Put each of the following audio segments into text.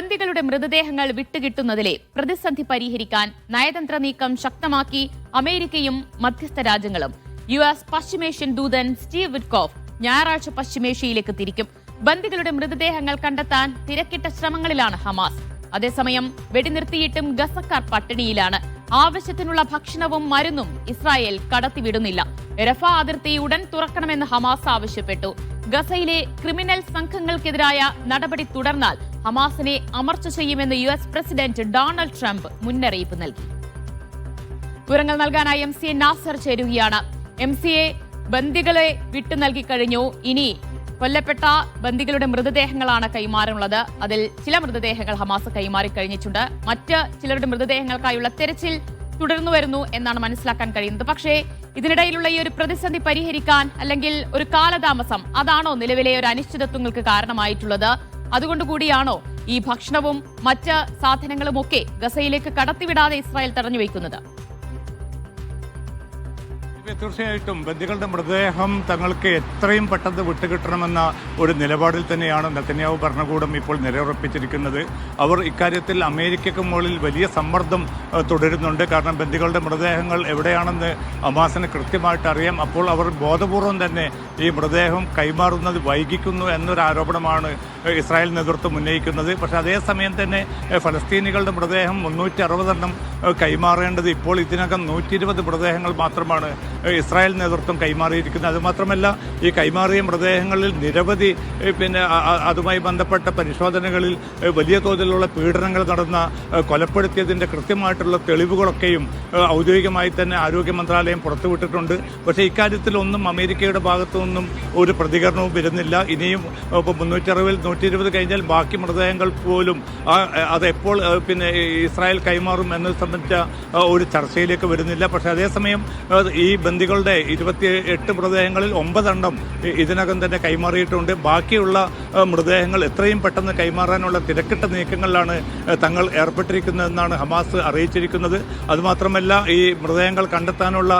ബന്ദികളുടെ മൃതദേഹങ്ങൾ വിട്ടുകിട്ടുന്നതിലെ പ്രതിസന്ധി പരിഹരിക്കാൻ നയതന്ത്ര നീക്കം ശക്തമാക്കി അമേരിക്കയും മധ്യസ്ഥ രാജ്യങ്ങളും. യു എസ് പശ്ചിമേഷ്യൻ ദൂതൻ സ്റ്റീവ് വിറ്റ്കോഫ് ഞായറാഴ്ച പശ്ചിമേഷ്യയിലേക്ക് തിരിക്കും. ബന്ദികളുടെ മൃതദേഹങ്ങൾ കണ്ടെത്താൻ തിരക്കിട്ട ശ്രമങ്ങളിലാണ് ഹമാസ്. അതേസമയം വെടിനിർത്തിയിട്ടും ഗസക്കാർ പട്ടിണിയിലാണ്. ആവശ്യത്തിനുള്ള ഭക്ഷണവും മരുന്നും ഇസ്രായേൽ കടത്തിവിടുന്നില്ല. രഫ അതിർത്തി ഉടൻ തുറക്കണമെന്ന് ഹമാസ് ആവശ്യപ്പെട്ടു. ഗസയിലെ ക്രിമിനൽ സംഘങ്ങൾക്കെതിരായ നടപടി തുടർന്നാൽ ഹമാസിനെ അമർച്ച ചെയ്യുമെന്ന് U S president Donald Trump മുന്നറിയിപ്പ് നൽകി. വിവരങ്ങൾ നൽകാനായി എം സി എ നാസർ ചേരുകയാണ്. എം സി എ ബന്ദികളെ വിട്ടു നൽകി കഴിഞ്ഞു. ഇനി കൊല്ലപ്പെട്ട ബന്ദികളുടെ മൃതദേഹങ്ങളാണ് കൈമാറുള്ളത് അതിൽ ചില മൃതദേഹങ്ങൾ ഹമാസ് കൈമാറി കഴിഞ്ഞിട്ടുണ്ട്. മറ്റ് ചിലരുടെ മൃതദേഹങ്ങൾക്കായുള്ള തെരച്ചിൽ തുടർന്നു വരുന്നു എന്നാണ് മനസ്സിലാക്കാൻ കഴിയുന്നത്. പക്ഷേ ഇതിനിടയിലുള്ള ഈ ഒരു പ്രതിസന്ധി പരിഹരിക്കാൻ അല്ലെങ്കിൽ ഒരു കാലതാമസം അതാണോ നിലവിലെ ഒരു അനിശ്ചിതത്വങ്ങൾക്ക് കാരണമായിട്ടുള്ളത്? അതുകൊണ്ട് കൂടിയാണോ ഈ ഭക്ഷണവും മറ്റ് സാധനങ്ങളും ഒക്കെ ഗസയിലേക്ക് കടത്തിവിടാതെ ഇസ്രായേൽ തടഞ്ഞു വയ്ക്കുന്നത്? തീർച്ചയായിട്ടും ബന്ദികളുടെ മൃതദേഹം തങ്ങൾക്ക് എത്രയും പെട്ടെന്ന് വിട്ടുകിട്ടണമെന്ന ഒരു നിലപാടിൽ തന്നെയാണ് നെത്തന്യാവ് ഭരണകൂടം ഇപ്പോൾ നിലയുറപ്പിച്ചിരിക്കുന്നത്. അവർ ഇക്കാര്യത്തിൽ അമേരിക്കയ്ക്ക് മുകളിൽ വലിയ സമ്മർദ്ദം തുടരുന്നുണ്ട്. കാരണം ബന്ദികളുടെ മൃതദേഹങ്ങൾ എവിടെയാണെന്ന് അമാസിന് കൃത്യമായിട്ട് അറിയാം. അപ്പോൾ അവർ ബോധപൂർവം തന്നെ ഈ മൃതദേഹം കൈമാറുന്നത് വൈകിക്കുന്നു എന്നൊരു ആരോപണമാണ് ഇസ്രായേൽ നേതൃത്വം ഉന്നയിക്കുന്നത്. പക്ഷേ അതേസമയം തന്നെ ഫലസ്തീനികളുടെ മൃതദേഹം മുന്നൂറ്റി അറുപതെണ്ണം കൈമാറേണ്ടത് ഇപ്പോൾ ഇതിനകം നൂറ്റി ഇരുപത് മൃതദേഹങ്ങൾ മാത്രമാണ് ഇസ്രായേൽ നേതൃത്വം കൈമാറിയിരിക്കുന്നത്. അതുമാത്രമല്ല ഈ കൈമാറിയ മൃതദേഹങ്ങളിൽ നിരവധി പിന്നെ അതുമായി ബന്ധപ്പെട്ട പരിശോധനകളിൽ വലിയ തോതിലുള്ള പീഡനങ്ങൾ നടന്ന കൊലപ്പെടുത്തിയതിന്റെ കൃത്യമായിട്ടുള്ള തെളിവുകളൊക്കെയും ഔദ്യോഗികമായി തന്നെ ആരോഗ്യ മന്ത്രാലയം പുറത്തുവിട്ടിട്ടുണ്ട്. പക്ഷേ ഇക്കാര്യത്തിലൊന്നും അമേരിക്കയുടെ ഭാഗത്തു നിന്നും ഒരു പ്രതികരണവും വരുന്നില്ല. ഇനിയും ഇപ്പോൾ മുന്നൂറ്റി അറുപതിൽ നൂറ്റി ഇരുപത് കഴിഞ്ഞാൽ ബാക്കി മൃതദേഹങ്ങൾ പോലും അതെപ്പോൾ പിന്നെ ഇസ്രായേൽ കൈമാറും എന്നത് സംബന്ധിച്ച ഒരു ചർച്ചയിലേക്ക് വരുന്നില്ല. പക്ഷേ അതേസമയം ഈ ബന്ദികളുടെ ഇരുപത്തി എട്ട് മൃതദേഹങ്ങളിൽ ഒമ്പതെണ്ണം ഇതിനകം തന്നെ കൈമാറിയിട്ടുണ്ട്. ബാക്കിയുള്ള മൃതദേഹങ്ങൾ എത്രയും പെട്ടെന്ന് കൈമാറാനുള്ള തിരക്കിട്ട നീക്കങ്ങളിലാണ് തങ്ങൾ ഏർപ്പെട്ടിരിക്കുന്നതെന്നാണ് ഹമാസ് അറിയിച്ചിരിക്കുന്നത്. അതുമാത്രമല്ല ഈ മൃതദേഹങ്ങൾ കണ്ടെത്താനുള്ള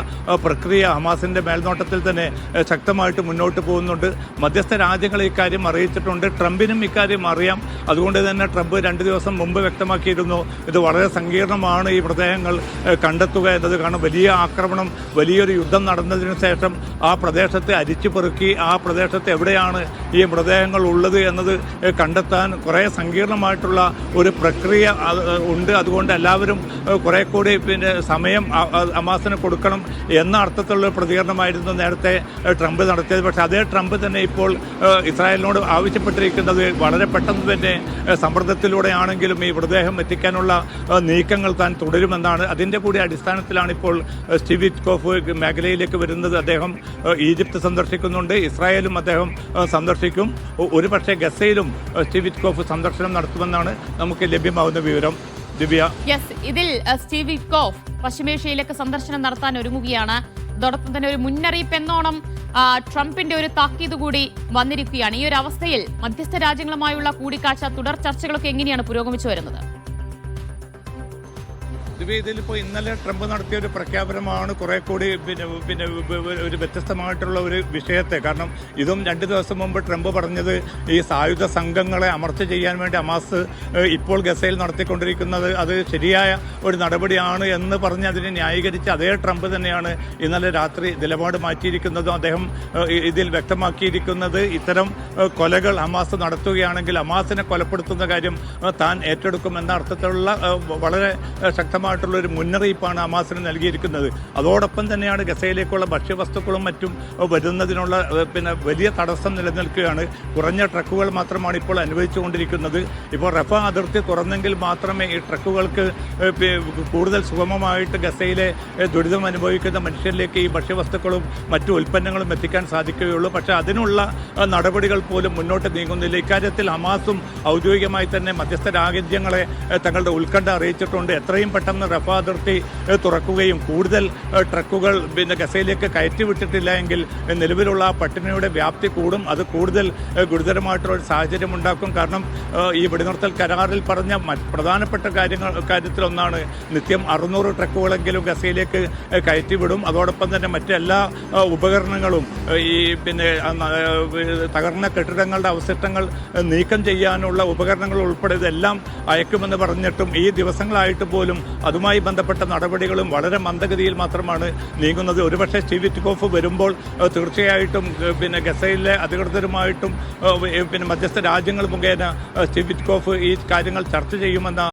പ്രക്രിയ ഹമാസിന്റെ മേൽനോട്ടത്തിൽ തന്നെ ശക്തമായിട്ട് മുന്നോട്ട് പോകുന്നുണ്ട്. മധ്യസ്ഥ രാജ്യങ്ങൾ ഇക്കാര്യം അറിയിച്ചിട്ടുണ്ട്. ട്രംപിനും ഇക്കാര്യം അറിയാം. അതുകൊണ്ട് തന്നെ ട്രംപ് രണ്ട് ദിവസം മുമ്പ് വ്യക്തമാക്കിയിരുന്നു ഇത് വളരെ സങ്കീർണമാണ് ഈ മൃതദേഹങ്ങൾ കണ്ടെത്തുക എന്നത്. കാരണം വലിയ ആക്രമണം വലിയൊരു യുദ്ധം നടന്നതിന് ശേഷം ആ പ്രദേശത്തെ അരിച്ചു പെറുക്കി ആ പ്രദേശത്ത് എവിടെയാണ് ഈ മൃതദേഹങ്ങൾ ഉള്ളത് എന്നത് ഏഹ്, കണ്ടെത്താൻ കുറേ സങ്കീർണമായിട്ടുള്ള ഒരു പ്രക്രിയ ഉണ്ട്. അതുകൊണ്ട് എല്ലാവരും കുറേ കൂടി പിന്നെ സമയം അ- അ- കൊടുക്കണം എന്ന അർത്ഥത്തിലുള്ള പ്രതികരണമായിരുന്നു നേരത്തെ ട്രംപ് നടത്തിയത്. പക്ഷേ അതേ ട്രംപ് തന്നെ ഇപ്പോൾ ഇസ്രായേലിനോട് ആവശ്യപ്പെട്ടിരിക്കുന്നത് വളരെ പെട്ടെന്ന് തന്നെ സമ്മർദ്ദത്തിലൂടെയാണെങ്കിലും ഈ മൃതദേഹം എത്തിക്കാനുള്ള നീക്കങ്ങൾ താൻ തുടരുമെന്നാണ്. അതിന്റെ കൂടി അടിസ്ഥാനത്തിലാണ് ഇപ്പോൾ സ്റ്റീവ് വിറ്റ്കോഫ് മേഖലയിലേക്ക് വരുന്നത്. അദ്ദേഹം ഈജിപ്ത് സന്ദർശിക്കുന്നുണ്ട്. ഇസ്രായേലും അദ്ദേഹം സന്ദർശിക്കും. സന്ദർശിക്കും ഒ- ഒരുപക്ഷെ ഗസയിലും സ്റ്റീവ് വിറ്റ്കോഫ് സന്ദർശനം നടത്തുമെന്നാണ് നമുക്ക് ലഭ്യമാകുന്ന വിവരം. ദിവ്യ? യെസ് ഇതിൽ സ്റ്റീവ് വിറ്റ്കോഫ് പശ്ചിമേഷ്യയിലേക്ക് സന്ദർശനം നടത്താൻ ഒരുങ്ങുകയാണ്. അതോടൊപ്പം തന്നെ ഒരു മുന്നറിയിപ്പ് എന്നോണം ട്രംപിന്റെ ഒരു താക്കീത് കൂടി വന്നിരിക്കുകയാണ്. ഈ ഒരു അവസ്ഥയിൽ മധ്യസ്ഥ രാജ്യങ്ങളുമായുള്ള കൂടിക്കാഴ്ച തുടർ ചർച്ചകളൊക്കെ എങ്ങനെയാണ് പുരോഗമിച്ചു വരുന്നത്? ദിവ്യ ഇതിലിപ്പോൾ ഇന്നലെ ട്രംപ് നടത്തിയ ഒരു പ്രഖ്യാപനമാണ് കുറെ കൂടി പിന്നെ പിന്നെ ഒരു വ്യത്യസ്തമായിട്ടുള്ള ഒരു വിഷയത്തെ. കാരണം ഇതും രണ്ട് ദിവസം മുമ്പ് ട്രംപ് പറഞ്ഞത് ഈ സായുധ സംഘങ്ങളെ അമർച്ച ചെയ്യാൻ വേണ്ടി അമാസ് ഇപ്പോൾ ഗസയിൽ നടത്തിക്കൊണ്ടിരിക്കുന്നത് അത് ശരിയായ ഒരു നടപടിയാണ് എന്ന് പറഞ്ഞ് അതിനെ ന്യായീകരിച്ച് അതേ ട്രംപ് തന്നെയാണ് ഇന്നലെ രാത്രി നിലപാട് മാറ്റിയിരിക്കുന്നതും അദ്ദേഹം ഇതിൽ വ്യക്തമാക്കിയിരിക്കുന്നത് ഇത്തരം കൊലകൾ അമാസ് നടത്തുകയാണെങ്കിൽ ഹമാസിനെ കൊലപ്പെടുത്തുന്ന കാര്യം താൻ ഏറ്റെടുക്കും എന്ന അർത്ഥത്തിലുള്ള വളരെ ഏഹ്, ശക്തമായിട്ടുള്ള ഒരു മുന്നറിയിപ്പാണ് ഹമാസിന് നൽകിയിരിക്കുന്നത്. അതോടൊപ്പം തന്നെയാണ് ഗസയിലേക്കുള്ള ഭക്ഷ്യവസ്തുക്കളും മറ്റും വരുന്നതിനുള്ള പിന്നെ വലിയ തടസ്സം നിലനിൽക്കുകയാണ്. കുറഞ്ഞ ട്രക്കുകൾ മാത്രമാണ് ഇപ്പോൾ അനുവദിച്ചുകൊണ്ടിരിക്കുന്നത്. ഇപ്പോൾ റഫ അതിർത്തി തുറന്നെങ്കിൽ മാത്രമേ ഈ ട്രക്കുകൾക്ക് കൂടുതൽ സുഗമമായിട്ട് ഗസയിലെ ദുരിതം അനുഭവിക്കുന്ന മനുഷ്യരിലേക്ക് ഈ ഭക്ഷ്യവസ്തുക്കളും മറ്റു ഉൽപ്പന്നങ്ങളും എത്തിക്കാൻ സാധിക്കുകയുള്ളൂ. പക്ഷേ അതിനുള്ള നടപടികൾ പോലും മുന്നോട്ട് നീങ്ങുന്നില്ല. ഇക്കാര്യത്തിൽ ഹമാസും ഔദ്യോഗികമായി തന്നെ മധ്യസ്ഥ രാജ്യങ്ങളെ തങ്ങളുടെ ഉത്കണ്ഠ അറിയിച്ചിട്ടുണ്ട്. എത്രയും പെട്ടെന്ന് നിന്ന് റഫ അതിർത്തി തുറക്കുകയും കൂടുതൽ ട്രക്കുകൾ പിന്നെ ഗസയിലേക്ക് കയറ്റി വിട്ടിട്ടില്ല എങ്കിൽ നിലവിലുള്ള പട്ടിണിയുടെ വ്യാപ്തി കൂടും. അത് കൂടുതൽ ഗുരുതരമായിട്ടുള്ള ഒരു സാഹചര്യം ഉണ്ടാക്കും. കാരണം ഈ വെടിനിർത്തൽ കരാറിൽ പറഞ്ഞ പ്രധാനപ്പെട്ട കാര്യങ്ങൾ കാര്യത്തിലൊന്നാണ് നിത്യം അറുന്നൂറ് ട്രക്കുകളെങ്കിലും ഗസയിലേക്ക് കയറ്റി കയറ്റിവിടും. അതോടൊപ്പം തന്നെ മറ്റെല്ലാ ഉപകരണങ്ങളും ഈ പിന്നെ തകർന്ന കെട്ടിടങ്ങളുടെ അവശിഷ്ടങ്ങൾ നീക്കം ചെയ്യാനുള്ള ഉപകരണങ്ങൾ ഉൾപ്പെടെ ഇതെല്ലാം അയക്കുമെന്ന് പറഞ്ഞിട്ടും ഈ ദിവസങ്ങളായിട്ട് പോലും അതുമായി ബന്ധപ്പെട്ട നടപടികളും വളരെ മന്ദഗതിയിൽ മാത്രമാണ് നീങ്ങുന്നത്. ഒരുപക്ഷെ സ്റ്റീവ് വിറ്റ്കോഫ് വരുമ്പോൾ തീർച്ചയായിട്ടും പിന്നെ ഗസയിലെ അധികൃതരുമായിട്ടും പിന്നെ മധ്യസ്ഥ രാജ്യങ്ങൾ മുഖേന സ്റ്റീവ് വിറ്റ്കോഫ് ഈ കാര്യങ്ങൾ ചർച്ച ചെയ്യുമെന്ന